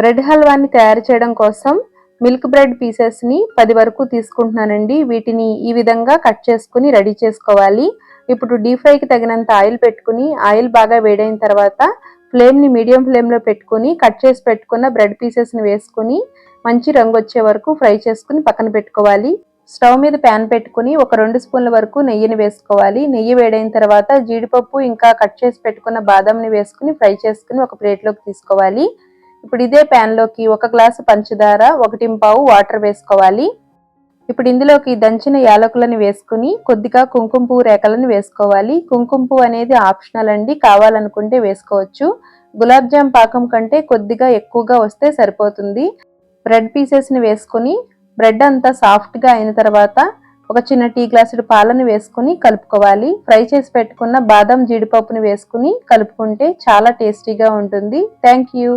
Bread హల్వాని తయారు చేయడం కోసం మిల్క్ బ్రెడ్ పీసెస్ని పది వరకు తీసుకుంటున్నానండి. వీటిని ఈ విధంగా కట్ చేసుకుని రెడీ చేసుకోవాలి. ఇప్పుడు డీప్ ఫ్రైకి తగినంత ఆయిల్ పెట్టుకుని ఆయిల్ బాగా వేడైన తర్వాత ఫ్లేమ్ని మీడియం ఫ్లేమ్లో పెట్టుకుని కట్ చేసి పెట్టుకున్న బ్రెడ్ పీసెస్ని వేసుకుని మంచి రంగు వచ్చే వరకు ఫ్రై చేసుకుని పక్కన పెట్టుకోవాలి. స్టవ్ మీద ప్యాన్ పెట్టుకుని ఒక రెండు స్పూన్ల వరకు నెయ్యిని వేసుకోవాలి. నెయ్యి వేడైన తర్వాత జీడిపప్పు ఇంకా కట్ చేసి పెట్టుకున్న బాదంని వేసుకుని ఫ్రై చేసుకుని ఒక ప్లేట్లోకి తీసుకోవాలి. ఇప్పుడు ఇదే ప్యాన్లోకి ఒక గ్లాసు పంచదార ఒకటి పావు వాటర్ వేసుకోవాలి. ఇప్పుడు ఇందులోకి దంచిన యాలకులను వేసుకుని కొద్దిగా కుంకుమ పువ్వు రేఖలను వేసుకోవాలి. కుంకుమ పువ్వు అనేది ఆప్షనల్ అండి కావాలనుకుంటే వేసుకోవచ్చు. గులాబ్ జామ్ పాకం కంటే కొద్దిగా ఎక్కువగా వస్తే సరిపోతుంది. బ్రెడ్ పీసెస్ని వేసుకుని బ్రెడ్ అంతా సాఫ్ట్గా అయిన తర్వాత ఒక చిన్న టీ గ్లాసుడు పాలను వేసుకుని కలుపుకోవాలి. ఫ్రై చేసి పెట్టుకున్న బాదం జీడిపప్పుని వేసుకుని కలుపుకుంటే చాలా టేస్టీగా ఉంటుంది. Thank you